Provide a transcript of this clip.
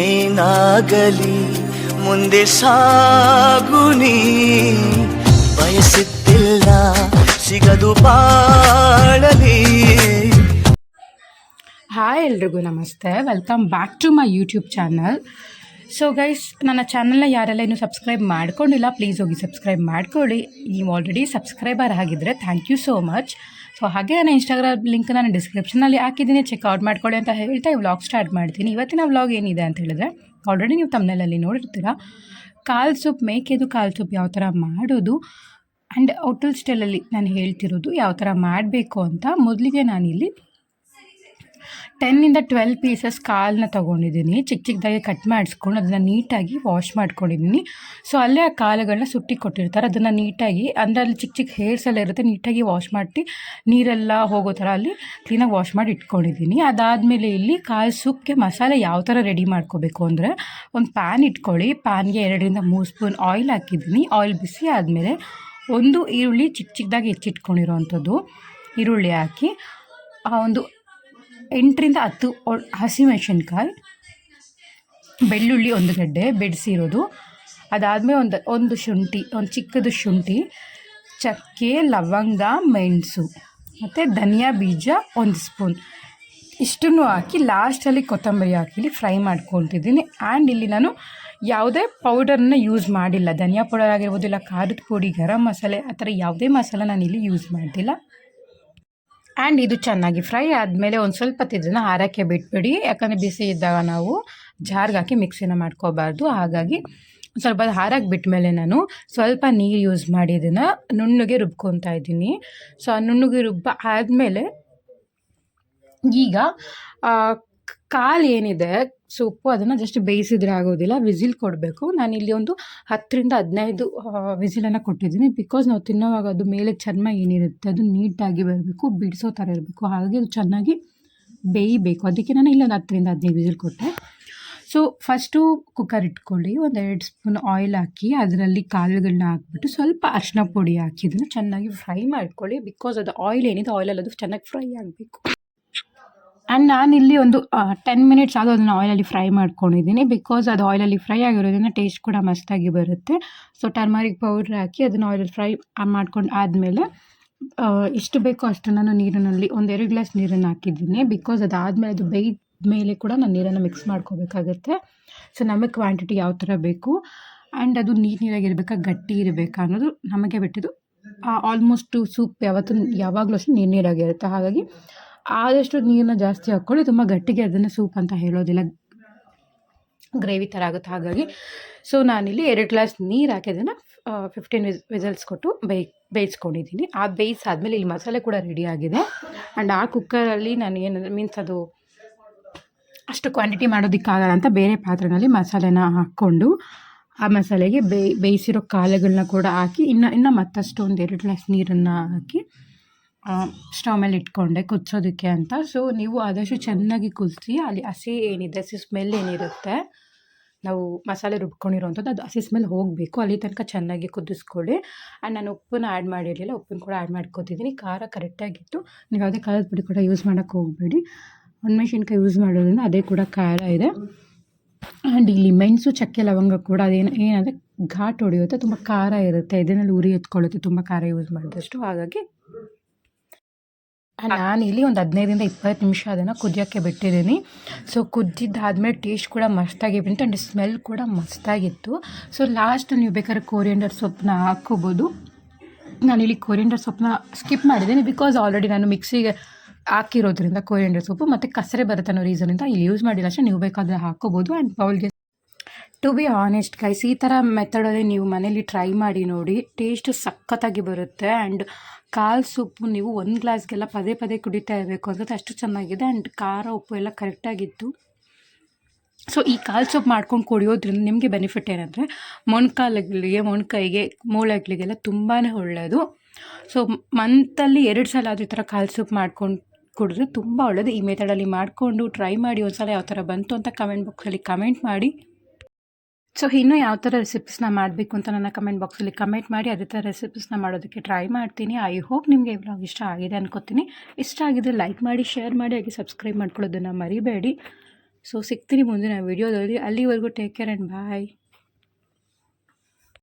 ಏನಾಗಲಿ ಮುಂದೆ ಸಾಗುನಿ ಬಯಸುತ್ತಿಲ್ಲ ಸಿಗದು ಬಾಳಲಿ ಹಾಯ್ ಎಲ್ರಿಗೂ ನಮಸ್ತೆ welcome back to my YouTube channel so guys ನನ್ನ ಚಾನಲ್ನ ಯಾರೆಲ್ಲ ಇನ್ನೂ ಸಬ್ಸ್ಕ್ರೈಬ್ ಮಾಡ್ಕೊಂಡಿಲ್ಲ ಪ್ಲೀಸ್ ಹೋಗಿ ಸಬ್ಸ್ಕ್ರೈಬ್ ಮಾಡ್ಕೊಳ್ಳಿ. ನೀವು ಆಲ್ರೆಡಿ ಸಬ್ಸ್ಕ್ರೈಬರ್ ಆಗಿದ್ದರೆ thank you so much so ಹಾಗೆ ನಾನು ಇನ್ಸ್ಟಾಗ್ರಾಮ್ ಲಿಂಕ್ ನಾನು ಡಿಸ್ಕ್ರಿಪ್ಷನಲ್ಲಿ ಹಾಕಿದ್ದೀನಿ. ಚೆಕ್ಔಟ್ ಮಾಡ್ಕೊಳ್ಳಿ ಅಂತ ಹೇಳ್ತಾ ಈ ವ್ಲಾಗ್ ಸ್ಟಾರ್ಟ್ ಮಾಡ್ತೀನಿ. ಇವತ್ತಿನ ವ್ಲಾಗ್ ಏನಿದೆ ಅಂತ ಹೇಳಿದ್ರೆ ಆಲ್ರೆಡಿ ನೀವು ತಮ್ಮನೇಲಲ್ಲಿ ನೋಡಿರ್ತೀರ, ಕಾಲು ಸೂಪ್, ಮೇಕೆದು ಕಾಲು ಸೂಪ್ ಯಾವ ಥರ ಮಾಡೋದು ಆ್ಯಂಡ್ ಹೋಟೆಲ್ ಸ್ಟೈಲಲ್ಲಿ ನಾನು ಹೇಳ್ತಿರೋದು ಯಾವ ಥರ ಮಾಡಬೇಕು ಅಂತ ಮೊದಲಿಗೆ ನಾನಿಲ್ಲಿ ಟೆನ್ನಿಂದ ಟ್ವೆಲ್ ಪೀಸಸ್ ಕಾಲನ್ನ ತೊಗೊಂಡಿದ್ದೀನಿ. ಚಿಕ್ಕ ಚಿಕ್ಕದಾಗಿ ಕಟ್ ಮಾಡಿಸ್ಕೊಂಡು ಅದನ್ನು ನೀಟಾಗಿ ವಾಶ್ ಮಾಡ್ಕೊಂಡಿದ್ದೀನಿ. ಸೊ ಅಲ್ಲೇ ಆ ಕಾಲುಗಳನ್ನ ಸುಟ್ಟಿ ಕೊಟ್ಟಿರ್ತಾರೆ. ಅದನ್ನು ನೀಟಾಗಿ, ಅಂದರೆ ಅಲ್ಲಿ ಚಿಕ್ಕ ಚಿಕ್ಕ ಹೇರ್ಸ್ ಎಲ್ಲ ಇರುತ್ತೆ, ನೀಟಾಗಿ ವಾಶ್ ಮಾಡಿ ನೀರೆಲ್ಲ ಹೋಗೋ ಥರ ಅಲ್ಲಿ ಕ್ಲೀನಾಗಿ ವಾಶ್ ಮಾಡಿ ಇಟ್ಕೊಂಡಿದ್ದೀನಿ. ಅದಾದಮೇಲೆ ಇಲ್ಲಿ ಕಾಲು ಸುಕ್ಕೆ ಮಸಾಲೆ ಯಾವ ಥರ ರೆಡಿ ಮಾಡ್ಕೋಬೇಕು ಅಂದರೆ ಒಂದು ಪ್ಯಾನ್ ಇಟ್ಕೊಳ್ಳಿ. ಪ್ಯಾನ್ಗೆ ಎರಡರಿಂದ ಮೂರು ಸ್ಪೂನ್ ಆಯಿಲ್ ಹಾಕಿದ್ದೀನಿ. ಆಯಿಲ್ ಬಿಸಿ ಆದಮೇಲೆ ಒಂದು ಈರುಳ್ಳಿ ಚಿಕ್ಕ ಚಿಕ್ಕದಾಗಿ ಹೆಚ್ಚಿಟ್ಕೊಂಡಿರೋವಂಥದ್ದು. ಈರುಳ್ಳಿ ಹಾಕಿ, ಆ ಒಂದು ಎಂಟರಿಂದ ಹತ್ತು ಹಸಿಮೆಣಸಿನ್ಕಾಯಿ ಬೆಳ್ಳುಳ್ಳಿ ಒಂದು ಗಡ್ಡೆ ಬೆಡಿಸಿರೋದು. ಅದಾದಮೇಲೆ ಒಂದು ಒಂದು ಶುಂಠಿ, ಒಂದು ಚಿಕ್ಕದು ಶುಂಠಿ, ಚಕ್ಕೆ, ಲವಂಗ, ಮೆಣಸು, ಮತ್ತು ಧನಿಯಾ ಬೀಜ ಒಂದು ಸ್ಪೂನ್. ಇಷ್ಟನ್ನು ಹಾಕಿ ಲಾಸ್ಟಲ್ಲಿ ಕೊತ್ತಂಬರಿ ಹಾಕಿ ಫ್ರೈ ಮಾಡ್ಕೊತಿದ್ದೀನಿ. ಆ್ಯಂಡ್ ಇಲ್ಲಿ ನಾನು ಯಾವುದೇ ಪೌಡರ್ನ ಯೂಸ್ ಮಾಡಿಲ್ಲ. ಧನಿಯಾ ಪೌಡರ್ ಆಗಿರ್ಬೋದು, ಇಲ್ಲ ಖಾರದ ಪುಡಿ, ಗರಂ ಮಸಾಲೆ, ಆ ಥರ ಯಾವುದೇ ಮಸಾಲೆ ನಾನು ಇಲ್ಲಿ ಯೂಸ್ ಮಾಡ್ತಿಲ್ಲ. ಆ್ಯಂಡ್ ಇದು ಚೆನ್ನಾಗಿ ಫ್ರೈ ಆದಮೇಲೆ ಒಂದು ಸ್ವಲ್ಪ ಹೊತ್ತು ಇದನ್ನು ಹಾರಕ್ಕೆ ಬಿಟ್ಬಿಡಿ. ಯಾಕಂದರೆ ಬಿಸಿ ಇದ್ದಾಗ ನಾವು ಜಾರ್ಗೆ ಹಾಕಿ ಮಿಕ್ಸಿನ ಮಾಡ್ಕೋಬಾರ್ದು. ಹಾಗಾಗಿ ಸ್ವಲ್ಪ ಅದು ಹಾರಕ್ಕೆ ಬಿಟ್ಮೇಲೆ ನಾನು ಸ್ವಲ್ಪ ನೀರು ಯೂಸ್ ಮಾಡಿ ಇದನ್ನು ನುಣ್ಣಗೆ ರುಬ್ಕೊತಾ ಇದ್ದೀನಿ. ಸೊ ಆ ನುಣ್ಣಗೆ ರುಬ್ಬ ಆದಮೇಲೆ ಈಗ ಕಾಲು ಏನಿದೆ ಸೊಪ್ಪು ಅದನ್ನು ಜಸ್ಟ್ ಬೇಯಿಸಿದ್ರೆ ಆಗೋದಿಲ್ಲ, ವಿಸಿಲ್ ಕೊಡಬೇಕು. ನಾನು ಇಲ್ಲಿ ಒಂದು ಹತ್ತರಿಂದ ಹದಿನೈದು ವಿಸಿಲನ್ನು ಕೊಟ್ಟಿದ್ದೀನಿ. ಬಿಕಾಸ್ ನಾವು ತಿನ್ನೋವಾಗ ಅದು ಮೇಲೆ ಚರ್ಮ ಏನಿರುತ್ತೆ, ಅದು ನೀಟಾಗಿ ಬರಬೇಕು, ಬಿಡಿಸೋ ಥರ ಇರಬೇಕು. ಹಾಗಾಗಿ ಅದು ಚೆನ್ನಾಗಿ ಬೇಯಬೇಕು. ಅದಕ್ಕೆ ನಾನು ಇಲ್ಲೊಂದು ಹತ್ತರಿಂದ ಹದಿನೈದು ವಿಸಿಲ್ ಕೊಟ್ಟೆ. ಸೊ ಫಸ್ಟು ಕುಕ್ಕರ್ ಇಟ್ಕೊಳ್ಳಿ. ಒಂದು ಎರಡು ಸ್ಪೂನ್ ಆಯಿಲ್ ಹಾಕಿ, ಅದರಲ್ಲಿ ಕಾಳುಗಳನ್ನ ಹಾಕ್ಬಿಟ್ಟು ಸ್ವಲ್ಪ ಅರಿಶಿನ ಪುಡಿ ಹಾಕಿ ಅದನ್ನು ಚೆನ್ನಾಗಿ ಫ್ರೈ ಮಾಡ್ಕೊಳ್ಳಿ. ಬಿಕಾಸ್ ಅದು ಆಯಿಲ್ ಏನಿದೆ ಆಯಿಲಲ್ಲಿ ಅದು ಚೆನ್ನಾಗಿ ಫ್ರೈ ಆಗಬೇಕು. ಆ್ಯಂಡ್ ಇಲ್ಲಿ ಒಂದು ಟೆನ್ ಮಿನಿಟ್ಸ್ ಆದರೂ ಅದನ್ನು ಆಯಿಲಲ್ಲಿ ಫ್ರೈ ಮಾಡ್ಕೊಂಡಿದ್ದೀನಿ. ಬಿಕಾಸ್ ಅದು ಆಯಿಲಲ್ಲಿ ಫ್ರೈ ಆಗಿರೋದ್ರಿಂದ ಟೇಸ್ಟ್ ಕೂಡ ಮಸ್ತಾಗಿ ಬರುತ್ತೆ. ಸೊ ಟರ್ಮರಿಕ್ ಪೌಡ್ರ್ ಹಾಕಿ ಅದನ್ನು ಆಯಿಲಲ್ಲಿ ಫ್ರೈ ಮಾಡ್ಕೊಂಡು ಆದಮೇಲೆ ಎಷ್ಟು ಬೇಕೋ ಅಷ್ಟು ನಾನು ನೀರಿನಲ್ಲಿ ಒಂದೆರಡು ಗ್ಲಾಸ್ ನೀರನ್ನು ಹಾಕಿದ್ದೀನಿ. ಬಿಕಾಸ್ ಅದಾದಮೇಲೆ ಅದು ಬೇಯ್ದ ಮೇಲೆ ಕೂಡ ನಾನು ನೀರನ್ನು ಮಿಕ್ಸ್ ಮಾಡ್ಕೋಬೇಕಾಗುತ್ತೆ. ಸೊ ನಮಗೆ ಕ್ವಾಂಟಿಟಿ ಯಾವ ಥರ ಬೇಕು? ಆ್ಯಂಡ್ ಅದು ನೀರು ನೀರಾಗಿರ್ಬೇಕಾ, ಗಟ್ಟಿ ಇರಬೇಕಾ ಅನ್ನೋದು ನಮಗೆ ಬಿಟ್ಟಿದ್ದು ಆಲ್ಮೋಸ್ಟು ಸೂಪ್ ಯಾವತ್ತೂ ಯಾವಾಗಲೂ ಅಷ್ಟು ನೀರು ನೀರಾಗಿರುತ್ತೆ. ಹಾಗಾಗಿ ಆದಷ್ಟು ನೀರನ್ನ ಜಾಸ್ತಿ ಹಾಕ್ಕೊಳ್ಳಿ. ತುಂಬ ಗಟ್ಟಿಗೆ ಅದನ್ನು ಸೂಪ್ ಅಂತ ಹೇಳೋದಿಲ್ಲ. ಗ್ರೇವಿ ಥರ ಆಗುತ್ತೆ ಹಾಗಾಗಿ. ಸೊ ನಾನಿಲ್ಲಿ ಎರಡು ಗ್ಲಾಸ್ ನೀರು ಹಾಕಿ ಅದನ್ನು ಫಿಫ್ಟೀನ್ ವಿಸ್ ವಿಸಲ್ಸ್ ಕೊಟ್ಟು ಬೇಯ್, ಬೇಯಿಸ್ಕೊಂಡಿದ್ದೀನಿ. ಆ ಬೇಯಿಸಾದ್ಮೇಲೆ ಇಲ್ಲಿ ಮಸಾಲೆ ಕೂಡ ರೆಡಿ ಆಗಿದೆ. ಆ್ಯಂಡ್ ಆ ಕುಕ್ಕರಲ್ಲಿ ನಾನು ಏನಂದರೆ ಮೀನ್ಸ್ ಅದು ಅಷ್ಟು ಕ್ವಾಂಟಿಟಿ ಮಾಡೋದಕ್ಕಾಗಲ್ಲ ಅಂತ ಬೇರೆ ಪಾತ್ರೆಯಲ್ಲಿ ಮಸಾಲೆನ ಹಾಕ್ಕೊಂಡು, ಆ ಮಸಾಲೆಗೆ ಬೇಯ್, ಬೇಯಿಸಿರೋ ಕಾಳುಗಳನ್ನ ಕೂಡ ಹಾಕಿ, ಇನ್ನು ಇನ್ನು ಮತ್ತಷ್ಟು ಒಂದು ಎರಡು ಗ್ಲಾಸ್ ನೀರನ್ನು ಹಾಕಿ ಸ್ಟವ್ ಮೇಲೆ ಇಟ್ಕೊಂಡೆ ಕುದಿಸೋದಕ್ಕೆ ಅಂತ. ಸೊ ನೀವು ಆದಷ್ಟು ಚೆನ್ನಾಗಿ ಕುದಿಸಿ, ಅಲ್ಲಿ ಹಸಿ ಏನಿದೆ, ಹಸಿ ಸ್ಮೆಲ್ ಏನಿರುತ್ತೆ, ನಾವು ಮಸಾಲೆ ರುಬ್ಕೊಂಡಿರೋವಂಥದ್ದು, ಅದು ಹಸಿ ಸ್ಮೆಲ್ ಹೋಗಬೇಕು. ಅಲ್ಲಿ ತನಕ ಚೆನ್ನಾಗಿ ಕುದಿಸ್ಕೊಳ್ಳಿ. ಆ್ಯಂಡ್ ನಾನು ಉಪ್ಪನ್ನ ಆ್ಯಡ್ ಮಾಡಿರಲಿಲ್ಲ, ಉಪ್ಪನ್ನು ಕೂಡ ಆ್ಯಡ್ ಮಾಡ್ಕೊತಿದ್ದೀನಿ. ಖಾರ ಕರೆಕ್ಟಾಗಿತ್ತು. ನೀವು ಯಾವುದೇ ಖಾರದ ಪುಡಿ ಕೂಡ ಯೂಸ್ ಮಾಡೋಕ್ಕೆ ಹೋಗಬೇಡಿ. ಒಣಮೆಣ್ಸಿನ್ಕಾಯಿ ಯೂಸ್ ಮಾಡೋದ್ರಿಂದ ಅದೇ ಕೂಡ ಖಾರ ಇದೆ. ಆ್ಯಂಡ್ ಇಲ್ಲಿ ಮೆಣಸು ಚಕ್ಕೆ, ಲವಂಗ ಕೂಡ ಅದೇನು, ಏನಂದರೆ ಘಾಟ್ ಹೊಡೆಯುತ್ತೆ, ತುಂಬ ಖಾರ ಇರುತ್ತೆ. ಇದನ್ನಲ್ಲಿ ಉರಿ ಎತ್ಕೊಳ್ಳುತ್ತೆ, ತುಂಬ ಖಾರ ಯೂಸ್ ಮಾಡಿದಷ್ಟು. ಹಾಗಾಗಿ ನಾನು ಇಲ್ಲಿ ಒಂದು ಹದಿನೈದರಿಂದ ಇಪ್ಪತ್ತು ನಿಮಿಷ ಅದನ್ನು ಕುದಿಯೋಕ್ಕೆ ಬಿಟ್ಟಿದ್ದೀನಿ. ಸೊ ಕುದ್ದಿದ್ದಾದ್ಮೇಲೆ ಟೇಸ್ಟ್ ಕೂಡ ಮಸ್ತಾಗಿ ಬಂತು ಆ್ಯಂಡ್ ಸ್ಮೆಲ್ ಕೂಡ ಮಸ್ತಾಗಿತ್ತು. ಸೊ ಲಾಸ್ಟ್ ನೀವು ಬೇಕಾದ್ರೆ ಕೋರಿಯಂಡರ್ ಸೊಪ್ಪನ್ನ ಹಾಕ್ಕೋಬೋದು. ನಾನಿಲ್ಲಿ ಕೋರಿಯಂಡರ್ ಸೊಪ್ಪನ್ನ ಸ್ಕಿಪ್ ಮಾಡಿದ್ದೀನಿ ಬಿಕಾಸ್ ಆಲ್ರೆಡಿ ನಾನು ಮಿಕ್ಸಿಗೆ ಹಾಕಿರೋದ್ರಿಂದ ಕೋರಿಯಂಡರ್ ಸೊಪ್ಪು ಮತ್ತು ಕಸರೆ ಬರುತ್ತೆ ಅನ್ನೋ ರೀಸನಿಂದ ಇಲ್ಲಿ ಯೂಸ್ ಮಾಡಿಲ್ಲ. ಅಷ್ಟೇ ನೀವು ಬೇಕಾದರೆ ಹಾಕ್ಕೋಬೋದು ಆ್ಯಂಡ್ ಬೌಲ್ಗೆ ಟು ಬಿ ಆನೆಸ್ಟ್ ಗೈಸ್ ಈ ಥರ ಮೆಥಡಲ್ಲಿ ನೀವು ಮನೇಲಿ ಟ್ರೈ ಮಾಡಿ ನೋಡಿ ಟೇಸ್ಟ್ ಸಖತ್ತಾಗಿ ಬರುತ್ತೆ ಆ್ಯಂಡ್ ಕಾಲು ಸೊಪ್ಪು ನೀವು ಒಂದು ಗ್ಲಾಸ್ಗೆಲ್ಲ ಪದೇ ಪದೇ ಕುಡಿತಾ ಇರಬೇಕು ಅನ್ಸುತ್ತೆ ಅಷ್ಟು ಚೆನ್ನಾಗಿದೆ ಆ್ಯಂಡ್ ಖಾರ ಉಪ್ಪು ಎಲ್ಲ ಕರೆಕ್ಟಾಗಿತ್ತು ಸೊ ಈ ಕಾಲು ಸೊಪ್ಪು ಮಾಡ್ಕೊಂಡು ಕುಡಿಯೋದ್ರಿಂದ ನಿಮಗೆ ಬೆನಿಫಿಟ್ ಏನಂದರೆ, ಮೊಣಕಾಲುಗಳಿಗೆ, ಮೊಣಕೈಗೆ, ಮೂಳೆಗಳಿಗೆಲ್ಲ ತುಂಬಾ ಒಳ್ಳೆಯದು ಸೊ ಮಂತಲ್ಲಿ ಎರಡು ಸಲ ಆದರೂ ಈ ಥರ ಕಾಲು ಸೊಪ್ಪು ಮಾಡ್ಕೊಂಡು ಕುಡಿದ್ರೆ ತುಂಬ ಒಳ್ಳೆಯದು ಈ ಮೆಥಡಲ್ಲಿ ಮಾಡಿಕೊಂಡು ಟ್ರೈ ಮಾಡಿ ಒಂದು ಸಲ ಯಾವ ಥರ ಬಂತು ಅಂತ ಕಮೆಂಟ್ ಬಾಕ್ಸಲ್ಲಿ ಕಮೆಂಟ್ ಮಾಡಿ. ಸೊ ಇನ್ನೂ ಯಾವ ಥರ ರೆಸಿಪೀಸ್ನ ಮಾಡಬೇಕು ಅಂತ ನನ್ನ ಕಮೆಂಟ್ ಬಾಕ್ಸಲ್ಲಿ ಕಮೆಂಟ್ ಮಾಡಿ, ಅದೇ ಥರ ರೆಸಿಪೀಸ್ನ ಮಾಡೋದಕ್ಕೆ ಟ್ರೈ ಮಾಡ್ತೀನಿ. ಐ ಹೋಪ್ ನಿಮಗೆ ವ್ಲಾಗ್ ಇಷ್ಟ ಆಗಿದೆ ಅನ್ಕೋತೀನಿ. ಇಷ್ಟ ಆಗಿದೆ ಲೈಕ್ ಮಾಡಿ ಶೇರ್ ಮಾಡಿ, ಹಾಗೆ ಸಬ್ಸ್ಕ್ರೈಬ್ ಮಾಡ್ಕೊಳ್ಳೋದನ್ನು ಮರಿಬೇಡಿ. ಸೊ ಸಿಗ್ತೀನಿ ಮುಂದಿನ ವೀಡಿಯೋದಲ್ಲಿ ಅಲ್ಲಿವರೆಗೂ ಟೇಕ್ ಕೇರ್ ಆ್ಯಂಡ್ ಬಾಯ್